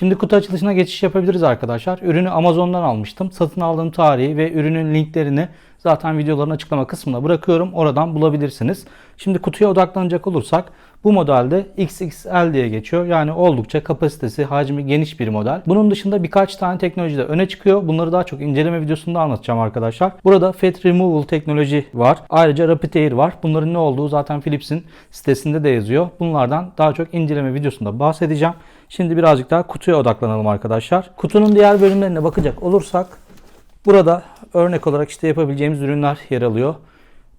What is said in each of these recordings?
Şimdi kutu açılışına geçiş yapabiliriz arkadaşlar. Ürünü Amazon'dan almıştım. Satın aldığım tarihi ve ürünün linklerini zaten videoların açıklama kısmına bırakıyorum. Oradan bulabilirsiniz. Şimdi kutuya odaklanacak olursak bu modelde XXL diye geçiyor. Yani oldukça kapasitesi, hacmi geniş bir model. Bunun dışında birkaç tane teknoloji de öne çıkıyor. Bunları daha çok inceleme videosunda anlatacağım arkadaşlar. Burada Fat Removal teknoloji var. Ayrıca Rapid Air var. Bunların ne olduğu zaten Philips'in sitesinde de yazıyor. Bunlardan daha çok inceleme videosunda bahsedeceğim. Şimdi birazcık daha kutuya odaklanalım arkadaşlar. Kutunun diğer bölümlerine bakacak olursak burada örnek olarak işte yapabileceğimiz ürünler yer alıyor.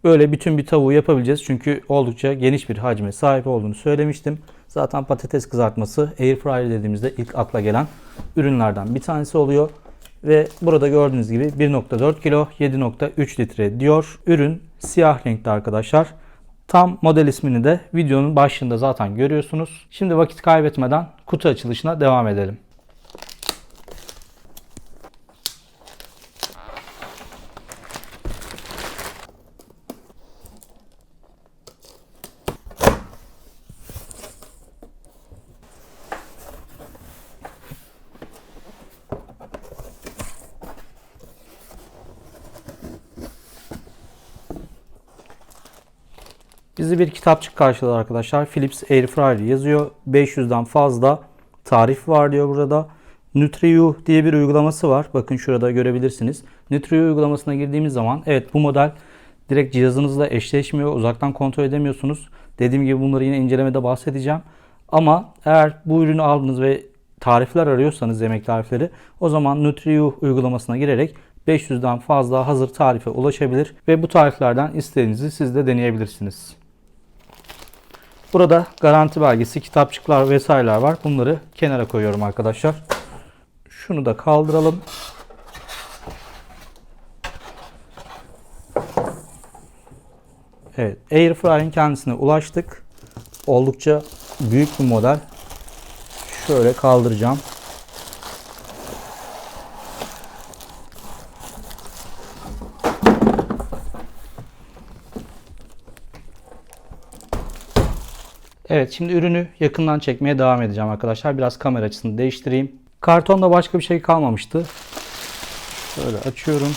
Böyle bütün bir tavuğu yapabileceğiz. Çünkü oldukça geniş bir hacme sahip olduğunu söylemiştim. Zaten patates kızartması air fryer dediğimizde ilk akla gelen ürünlerden bir tanesi oluyor. Ve burada gördüğünüz gibi 1.4 kilo 7.3 litre diyor. Ürün siyah renkte arkadaşlar. Tam model ismini de videonun başında zaten görüyorsunuz. Şimdi vakit kaybetmeden kutu açılışına devam edelim. Bizi bir kitapçık karşıladı arkadaşlar. Philips Airfryer yazıyor. 500'den fazla tarif var diyor burada. NutriU diye bir uygulaması var. Bakın şurada görebilirsiniz. NutriU uygulamasına girdiğimiz zaman evet bu model direkt cihazınızla eşleşmiyor. Uzaktan kontrol edemiyorsunuz. Dediğim gibi bunları yine incelemede bahsedeceğim. Ama eğer bu ürünü aldınız ve tarifler arıyorsanız yemek tarifleri o zaman NutriU uygulamasına girerek 500'den fazla hazır tarife ulaşabilir ve bu tariflerden istediğinizi siz de deneyebilirsiniz. Burada garanti belgesi, kitapçıklar vesaireler var. Bunları kenara koyuyorum arkadaşlar. Şunu da kaldıralım. Evet, Airfryer'in kendisine ulaştık. Oldukça büyük bir model. Şöyle kaldıracağım. Evet şimdi ürünü yakından çekmeye devam edeceğim arkadaşlar. Biraz kamera açısını değiştireyim. Kartonda başka bir şey kalmamıştı. Şöyle açıyorum.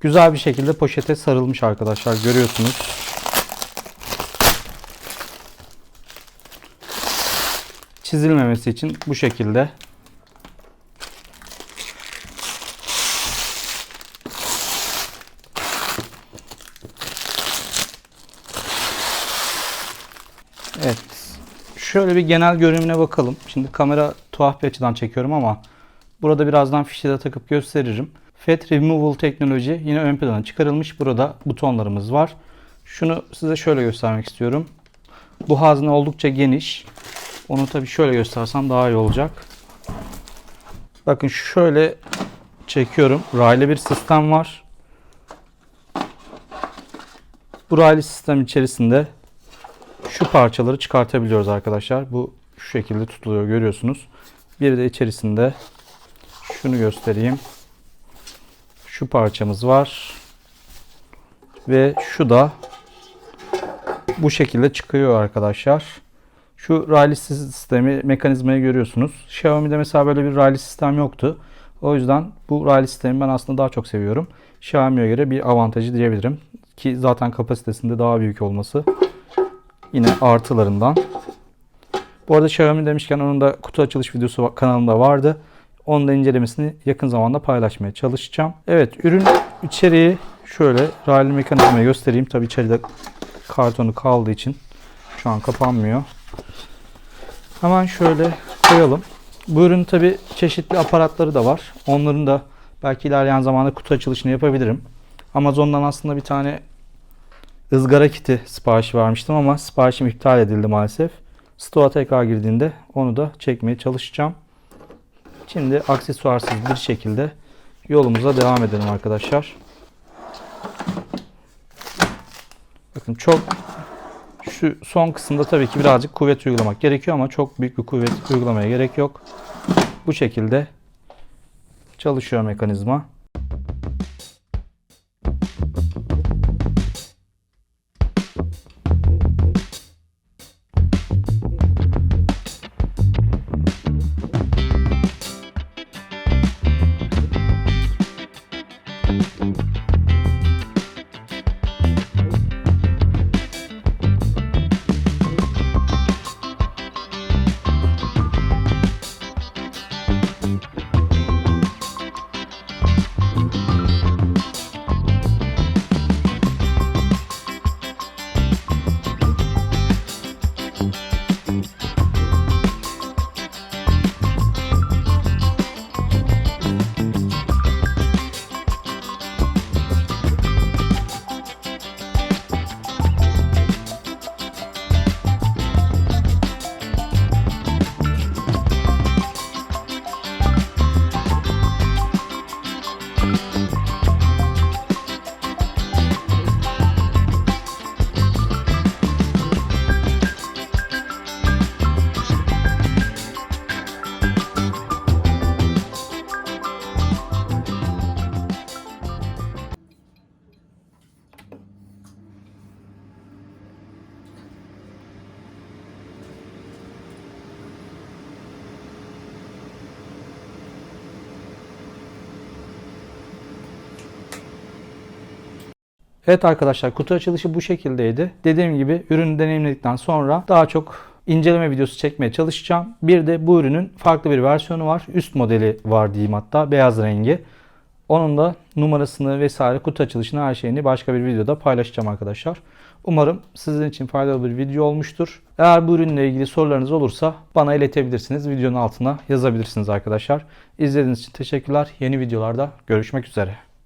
Güzel bir şekilde poşete sarılmış arkadaşlar görüyorsunuz. Çizilmemesi için bu şekilde Evet. Şöyle bir genel görünümüne bakalım. Şimdi kamera tuhaf bir açıdan çekiyorum ama burada birazdan fişi de takıp gösteririm. Fat Removal teknoloji yine ön plana çıkarılmış. Burada butonlarımız var. Şunu size şöyle göstermek istiyorum. Bu hazne oldukça geniş. Onu tabii şöyle göstersem daha iyi olacak. Bakın şöyle çekiyorum. Raylı bir sistem var. Bu raylı sistem içerisinde şu parçaları çıkartabiliyoruz arkadaşlar. Bu şu şekilde tutuluyor görüyorsunuz. Bir de içerisinde şunu göstereyim. Şu parçamız var. Ve şu da bu şekilde çıkıyor arkadaşlar. Şu raylı sistemi, mekanizmayı görüyorsunuz. Xiaomi'de mesela böyle bir raylı sistem yoktu. O yüzden bu raylı sistemi ben aslında daha çok seviyorum. Xiaomi'ye göre bir avantajı diyebilirim. Ki zaten kapasitesinde daha büyük olması yine artılarından. Bu arada Xiaomi demişken onun da kutu açılış videosu kanalımda vardı. Onun da incelemesini yakın zamanda paylaşmaya çalışacağım. Evet ürün içeriği şöyle raylı mekanizmayı göstereyim. Tabi içeride kartonu kaldığı için şu an kapanmıyor. Hemen şöyle koyalım. Bu ürün tabi çeşitli aparatları da var. Onların da belki ilerleyen zamanda kutu açılışını yapabilirim. Amazon'dan aslında bir tane ızgara kiti siparişi vermiştim ama siparişim iptal edildi maalesef. Stoğa tekrar girdiğinde onu da çekmeye çalışacağım. Şimdi aksesuarsız bir şekilde yolumuza devam edelim arkadaşlar. Bakın çok şu son kısımda tabii ki birazcık kuvvet uygulamak gerekiyor ama çok büyük bir kuvvet uygulamaya gerek yok. Bu şekilde Çalışıyor mekanizma. Evet arkadaşlar kutu açılışı bu şekildeydi. Dediğim gibi ürünü deneyimledikten sonra daha çok inceleme videosu çekmeye çalışacağım. Bir de bu ürünün farklı bir versiyonu var. Üst modeli var diyeyim hatta beyaz rengi. Onun da numarasını vesaire kutu açılışını her şeyini başka bir videoda paylaşacağım arkadaşlar. Umarım sizin için faydalı bir video olmuştur. Eğer bu ürünle ilgili sorularınız olursa bana iletebilirsiniz. Videonun altına yazabilirsiniz arkadaşlar. İzlediğiniz için teşekkürler. Yeni videolarda görüşmek üzere.